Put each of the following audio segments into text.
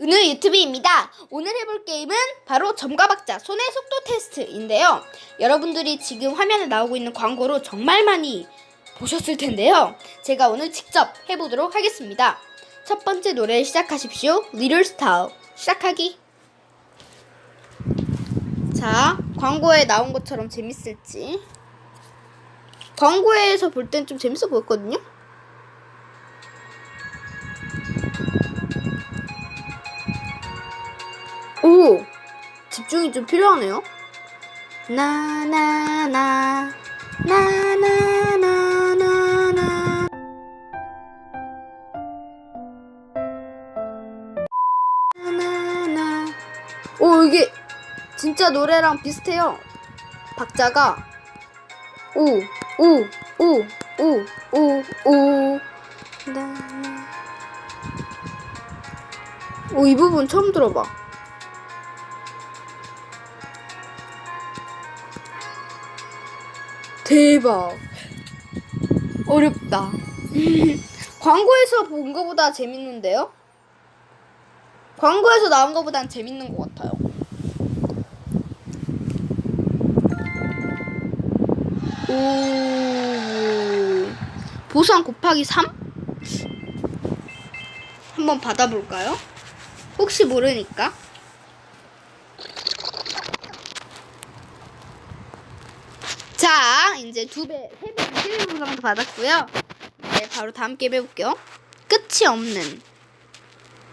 은우 유튜브입니다. 오늘 해볼 게임은 바로 점과 박자 손의 속도 테스트인데요. 여러분들이 지금 화면에 나오고 있는 광고로 정말 많이 보셨을 텐데요. 제가 오늘 직접 해보도록 하겠습니다. 첫 번째 노래 시작하십시오. Little Star 시작하기. 자, 광고에 나온 것처럼 재밌을지. 광고에서 볼 땐 좀 재밌어 보였거든요. 오! 집중이 좀 필요하네요. 나나나 나나나나나 나나나 오 이게 진짜 노래랑 비슷해요. 박자가 오 오 오 오 오오 나나 오이 부분 처음 들어봐. 대박. 어렵다. 광고에서 본 거보다 재밌는데요? 광고에서 나온 거보단 재밌는 것 같아요. 오. 보상 곱하기 3? 한번 받아볼까요? 혹시 모르니까. 자, 이제 두 배, 세 배, 세배 보상도 받았고요. 네, 바로 다음 게임 해볼게요. 끝이 없는.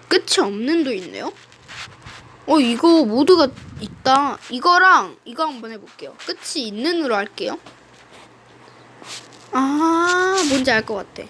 끝이 없는도 있네요. 어, 이거 모드가 있다. 이거랑 이거 한번 해볼게요. 끝이 있는으로 할게요. 아, 뭔지 알 것 같아.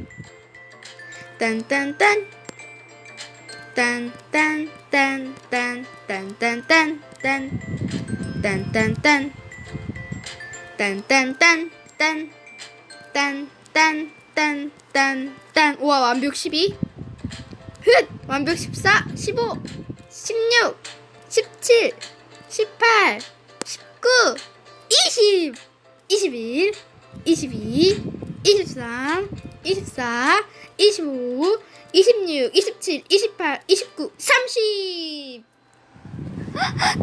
우와 완벽 12 흑! 완벽 14 15 16 17 18 19 20 21 22 23 24 25 26 27 28 29 30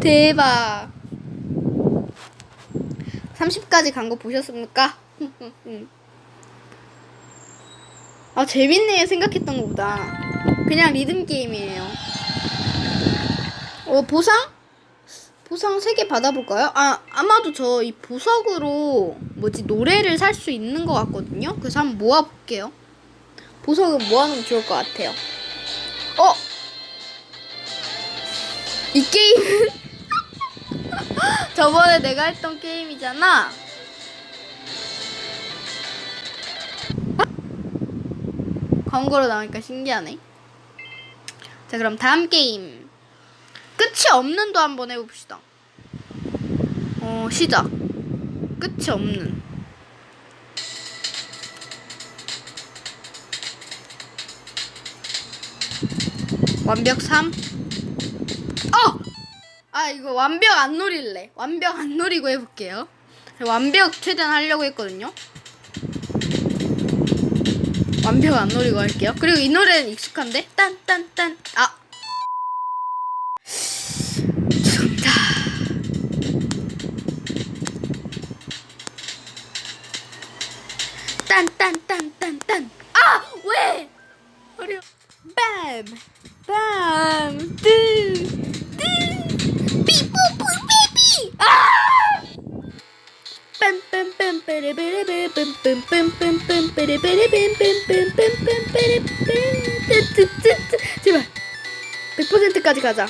대박 30까지 간 거 보셨습니까? 아 재밌네요 생각했던 것보다 그냥 리듬 게임이에요 어 보상? 보상 3개 받아볼까요? 아 아마도 저 이 보석으로 뭐지 노래를 살 수 있는 것 같거든요 그래서 한번 모아볼게요 보석은 모아놓으면 좋을 것 같아요 어? 이 게임은 저번에 내가 했던 게임이잖아 광고로 나오니까 신기하네. 자, 그럼 다음 게임. 끝이 없는 도 한번 해봅시다. 어, 시작. 끝이 없는. 완벽 3. 어! 아, 이거 완벽 안 노릴래. 완벽 안 노리고 해볼게요. 완벽 최대한 하려고 했거든요. 완벽 안 노리고 할게요. 그리고 이 노래는 익숙한데? 딴 딴 딴 아 죄송합니다. 딴딴딴딴딴 아 왜? 어려. 빰 빰, 뚜, 뚜, 삐뽀뽀, 삐삐, 아! 제발 100%까지 가자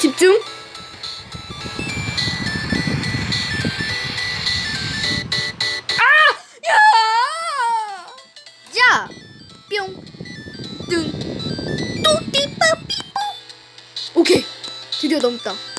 집중. 드디어 넘었다.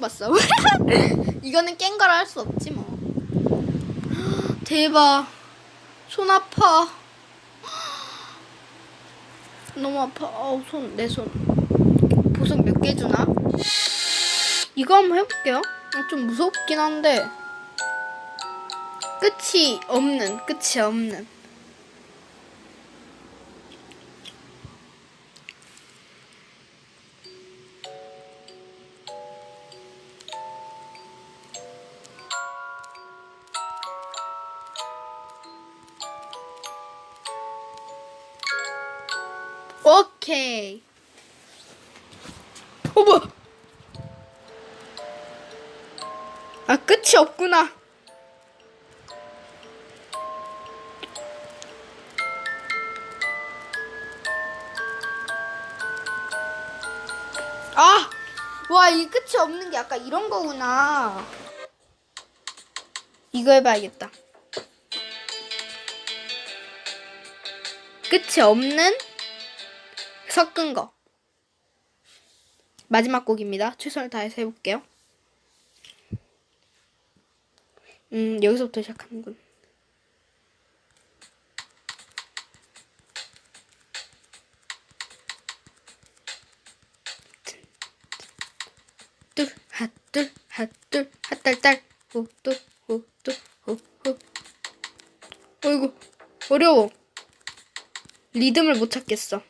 봤어. 이거는 깬 거라 할 수 없지 뭐. 대박. 손 아파. 너무 아파. 어우, 손, 내 손. 보석 몇 개 주나? 이거 한번 해볼게요. 어, 좀 무섭긴 한데. 끝이 없는, 끝이 없는. 오케이. 어, 뭐야? 아, 끝이 없구나. 아! 와, 이 끝이 없는 게 약간 이런 거구나. 이거 해봐야겠다. 끝이 없는 섞은 거. 마지막 곡입니다. 최선을 다해서 해볼게요. 음, 여기서부터 시작하는군. 둘, 핫둘, 핫둘, 핫딸딸, 호뚜, 호뚜, 호호. 어이구, 어려워. 리듬을 못 찾겠어.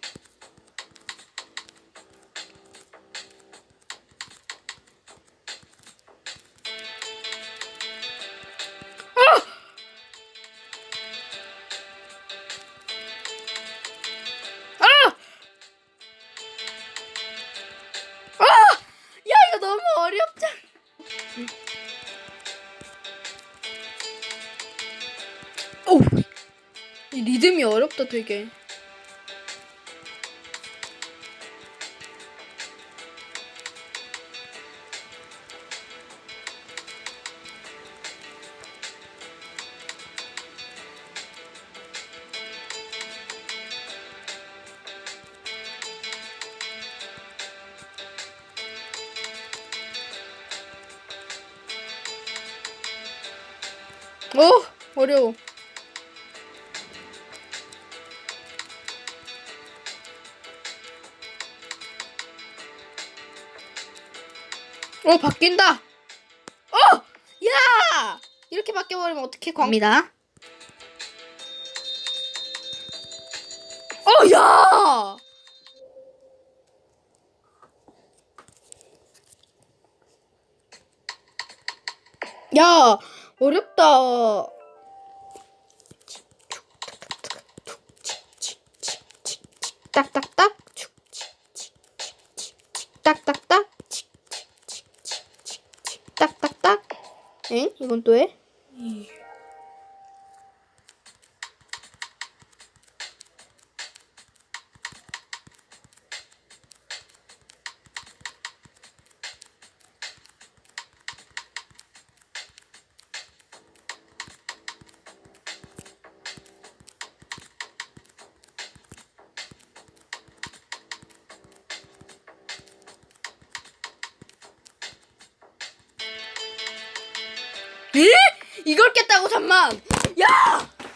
오, 이 리듬이 어렵다 되게. 어 어려워. 어 바뀐다. 어, 야 이렇게 바뀌어버리면 어떻게 광입니다. 어, 야. 야, 어렵다. 딱딱딱. 딱딱딱. 딱딱딱. 엥? 이건 또 해? 에? 이걸 깼다고 잠만. 야,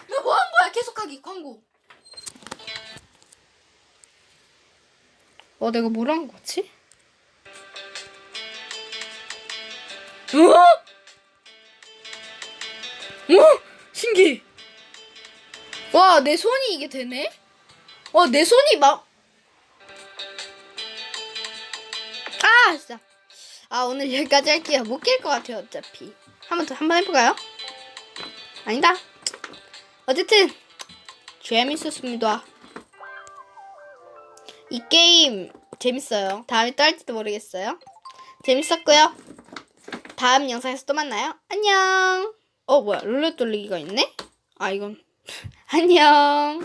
너 뭐 한 거야? 계속하기 광고. 어, 내가 뭘 한 거지? 어? 어? 신기해. 와, 내 손이 이게 되네? 와, 내 손이 막. 아, 진짜. 아, 오늘 여기까지 할게요. 못 깰 것 같아요, 어차피. 한 번 더, 한 번 해볼까요? 아니다. 어쨌든, 재밌었습니다. 이 게임 재밌어요. 다음에 또 할지도 모르겠어요. 재밌었고요. 다음 영상에서 또 만나요. 안녕. 어 뭐야 룰렛 돌리기가 있네? 아 이건 안녕.